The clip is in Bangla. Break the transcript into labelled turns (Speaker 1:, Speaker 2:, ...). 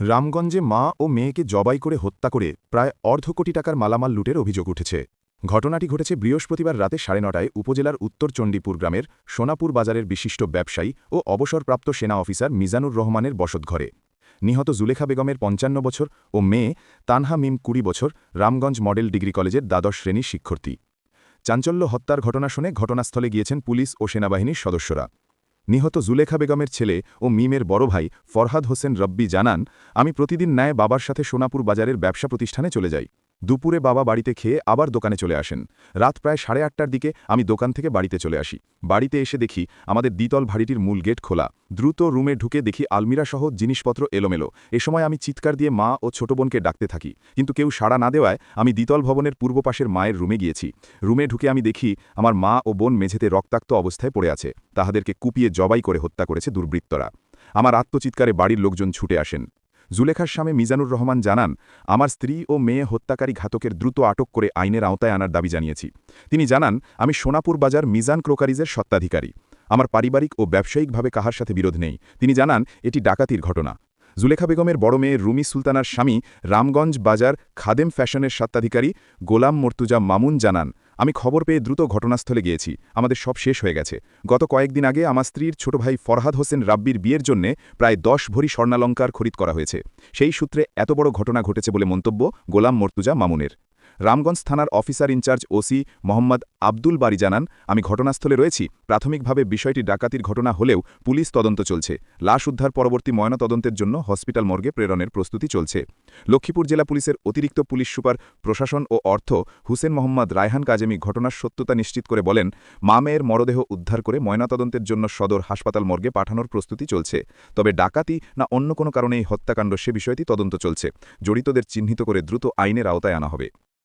Speaker 1: রামগঞ্জে মা ও মেয়েকে জবাই করে হত্যা করে প্রায় অর্ধ কোটি টাকার মালামাল লুটের অভিযোগ উঠেছে। ঘটনাটি ঘটেছে বৃহস্পতিবার রাতে সাড়ে নটায় উপজেলার উত্তর চণ্ডীপুর গ্রামের সোনাপুর বাজারের বিশিষ্ট ব্যবসায়ী ও অবসরপ্রাপ্ত সেনা অফিসার মিজানুর রহমানের বসতঘরে। নিহত জুলেখা বেগমের পঞ্চান্ন বছর ও মেয়ে তানহা মিম কুড়ি বছর, রামগঞ্জ মডেল ডিগ্রি কলেজের দ্বাদশ শ্রেণির শিক্ষার্থী। চাঞ্চল্য হত্যার ঘটনা শুনে ঘটনাস্থলে গিয়েছেন পুলিশ ও সেনাবাহিনীর সদস্যরা। নিহত জুলেখা বেগমের ছেলে ও মিমের বড় ভাই ফরহাদ হোসেন রব্বি জানান, আমি প্রতিদিন ন্যায় বাবার সাথে সোনাপুর বাজারের ব্যবসা প্রতিষ্ঠানে চলে যাই। দুপুরে বাবা বাড়িতে খেয়ে আবার দোকানে চলে আসেন। রাত প্রায় সাড়ে আটটার দিকে আমি দোকান থেকে বাড়িতে চলে আসি। বাড়িতে এসে দেখি আমাদের দ্বিতল ভাড়িটির মূল গেট খোলা। দ্রুত রুমে ঢুকে দেখি আলমিরা সহ জিনিসপত্র এলোমেলো। এ সময় আমি চিৎকার দিয়ে মা ও ছোট বোনকে ডাকতে থাকি। কিন্তু কেউ সাড়া না দেওয়ায় আমি দ্বিতল ভবনের পূর্ব পাশের মায়ের রুমে গিয়েছি। রুমে ঢুকে আমি দেখি আমার মা ও বোন মেঝেতে রক্তাক্ত অবস্থায় পড়ে আছে। তাহাদেরকে কুপিয়ে জবাই করে হত্যা করেছে দুর্বৃত্তরা। আমার আত্মচিৎকারে বাড়ির লোকজন ছুটে আসেন। জুলেখার স্বামী মিজানুর রহমান জানান, আমার স্ত্রী ও মেয়ে হত্যাকারী ঘাতকের দ্রুত আটক করে আইনের আওতায় আনার দাবি জানিয়েছি। তিনি জানান, আমি সোনাপুর বাজার মিজান ক্রোকারিজের সত্ত্বাধিকারী। আমার পারিবারিক ও ব্যবসায়িকভাবে কাহার সাথে বিরোধ নেই। তিনি জানান, এটি ডাকাতির ঘটনা। জুলেখা বেগমের বড় মেয়ে রুমি সুলতানার স্বামী রামগঞ্জ বাজার খাদেম ফ্যাশনের স্বত্বাধিকারী গোলাম মর্তুজা মামুন জানান, আমি খবর পেয়ে দ্রুত ঘটনাস্থলে গিয়েছি। আমাদের সব শেষ হয়ে গেছে। গত কয়েকদিন আগে আমার স্ত্রীর ছোট ভাই ফরহাদ হোসেন রাব্বির বিয়ের জন্যে প্রায় দশ ভরি স্বর্ণালঙ্কার খরিদ করা হয়েছে। সেই সূত্রে এত বড় ঘটনা ঘটেছে বলে মন্তব্য গোলাম মর্তুজা মামুনের। রামগঞ্জ থানার officer in-charge OC Mohammad Abdul Bari জানান, আমি ঘটনাস্থলে রয়েছি। প্রাথমিকভাবে বিষয়টি ডাকাতির ঘটনা হলেও পুলিশ তদন্ত চলছে। লাশ উদ্ধার পরবর্তী ময়নাতদন্তের জন্য হসপিটাল মর্গে প্রেরণের প্রস্তুতি চলছে। লক্ষ্মীপুর জেলা পুলিশের অতিরিক্ত পুলিশ সুপার, প্রশাসন ও অর্থ হুসেন মোহাম্মদ রায়হান কাজেমি ঘটনার সত্যতা নিশ্চিত করে বলেন, মা মেয়ের মরদেহ উদ্ধার করে ময়নাতদন্তের জন্য সদর হাসপাতাল মর্গে পাঠানোর প্রস্তুতি চলছে। তবে ডাকাতি না অন্য কোনো কারণে এই হত্যাকাণ্ড সে বিষয়টি তদন্ত চলছে। জড়িতদের চিহ্নিত করে দ্রুত আইনের আওতায় আনা হবে।